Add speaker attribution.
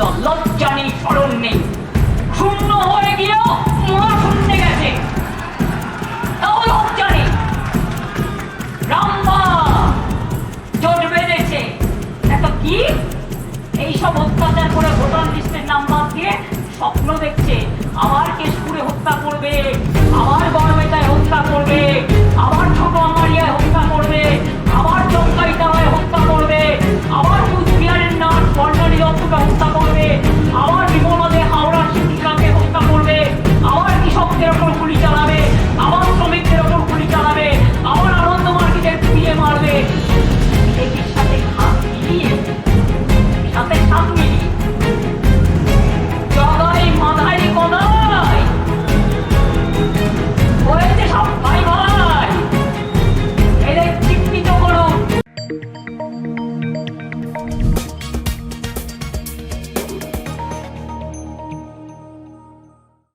Speaker 1: শূন্য লজ্জা নেই স্মরণ নেই শূন্য হয়ে গিয়েও মা শূন্যে গেছে। তাও লজ্জা নেই রাম্বা জোট বেঁধেছে। এত কি? এইসব অত্যাচার করে ভোটার লিস্টের নাম্বার দিয়ে স্বপ্ন দেখছে। আমার